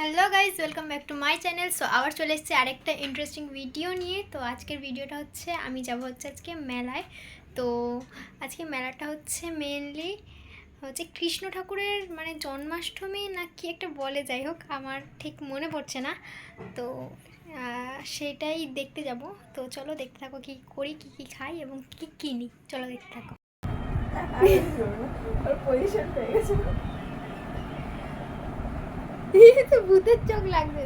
Hello guys welcome back to my channel. So, আবার চলে এসেছি আরেকটা ইন্টারেস্টিং ভিডিও নিয়ে। তো, আজকের ভিডিওটা হচ্ছে, আমি যাব হচ্ছে আজকে মেলায়। তো, আজকে মেলাটা হচ্ছে মেনলি হচ্ছে কৃষ্ণ ঠাকুরের মানে জন্মাষ্টমী না কি একটা বলে, যাই হোক, আমার ঠিক মনে পড়ছে না। তো সেটাই দেখতে যাব। তো, চলো দেখতে থাকো কী করি, কী কী খাই এবং কী কিনি। চলো দেখতে থাকো। তো ভূতের চোখ লাগবে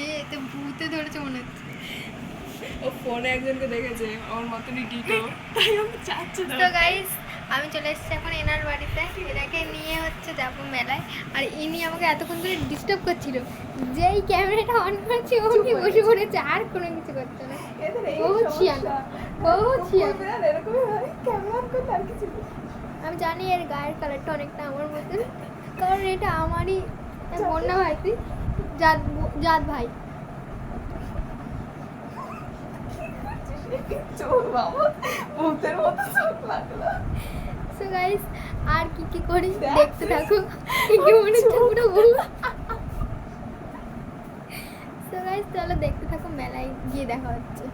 এ তো ভূতে ধরেছে মনে হচ্ছে ও ফোনে একজনকে দেখেছে আমার মতনই ডিটো তাই আমি চাচ্ছি তো গাইস আমি চলে এসেছি এখন এনার বাড়িতে। এনাকে নিয়ে হচ্ছে যাব মেলায়। আর ইনি আমাকে এতক্ষণ ধরে ডিস্টার্ব করছিল। যেই ক্যামেরাটা অন করছি ওকে বসে পড়েছে? আর কোনো কিছু করছে না। বহুত সমস্যা। বহুত নেই। আমি জানি এর গায়ের কালারটা অনেকটা আমার মতো কারণ এটা আমারই বন্যা ভাই তুই জাত জাত ভাই। চোখ বাবা। ভূতের মতো চোখ লাগল। সো গাইস আর কি কি করি? দেখতে থাকো। কি কি মনে হচ্ছে পুরো বলব সো গাইস চলো দেখতে থাকো, মেলায় গিয়ে দেখা হচ্ছে।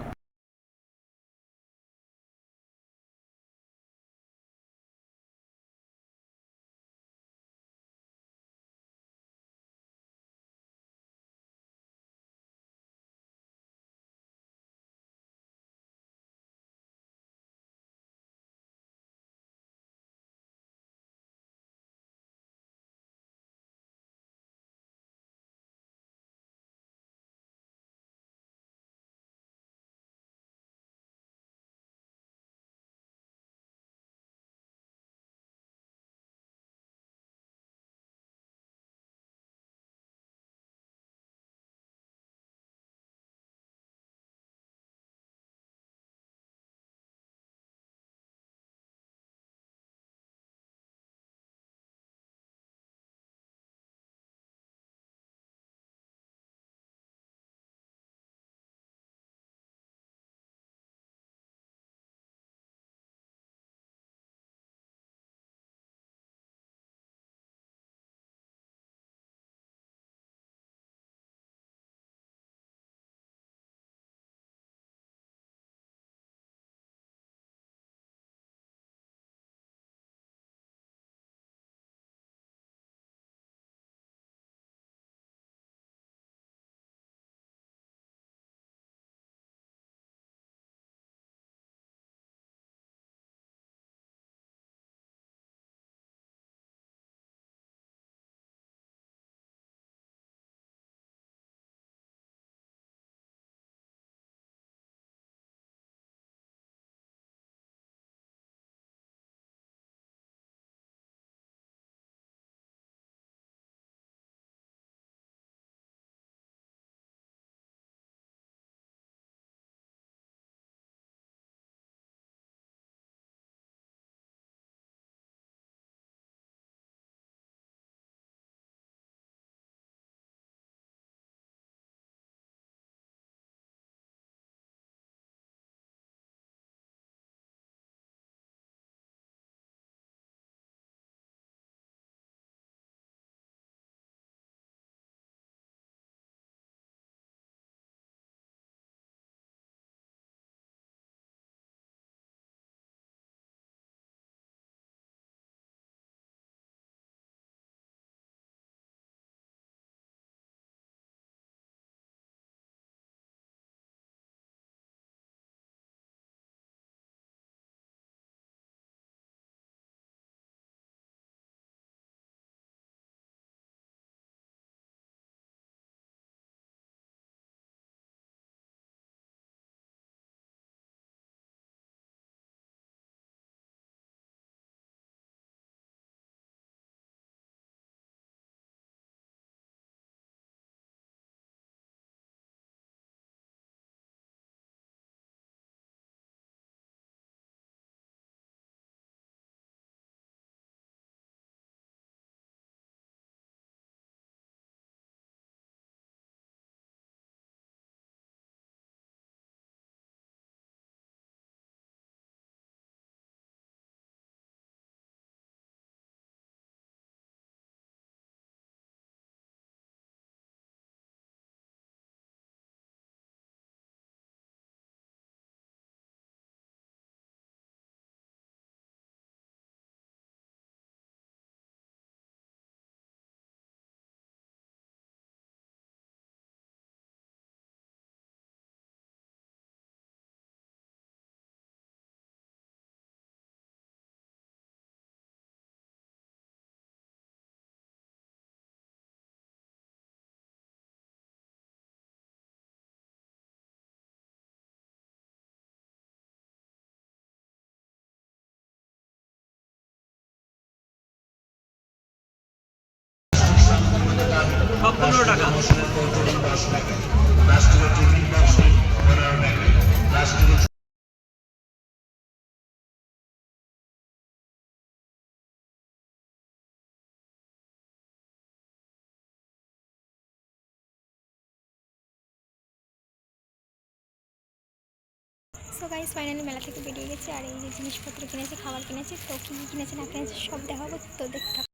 সো গাইস ফাইনালি মেলা থেকে বেরিয়ে গেছে, আর এই যে জিনিসপত্র কিনেছে, খাবার কিনেছে, তো কী কিনেছি না কিনেছি সব দেখাবো, তো দেখতে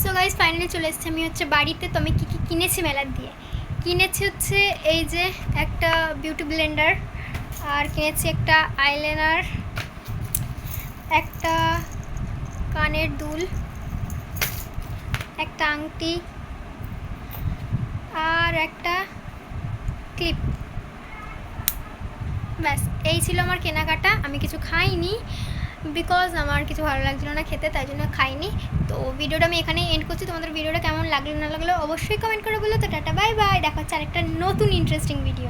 সো গাইজ ফাইনালি চলে এসেছি। আমি হচ্ছে বাড়িতে, তো আমি কী কী কিনেছি মেলার দিয়ে? কিনেছি হচ্ছে এই যে একটা বিউটি ব্লেন্ডার আর কিনেছি একটা আইলাইনার একটা কানের দুল, একটা আংটি, আর একটা ক্লিপ ব্যাস, এই ছিল আমার কেনাকাটা। আমি কিছু খাইনি। বিকজ আমার কিছু ভালো লাগছিল না খেতে, তাই জন্য খাইনি। তো ভিডিওটা আমি এখানেই এন্ড করছি। তোমাদের ভিডিওটা কেমন লাগল, না লাগল অবশ্যই কমেন্ট করে বলো। তো টাটা বাই বাই দেখা হচ্ছে আরেকটা নতুন ইন্টারেস্টিং ভিডিও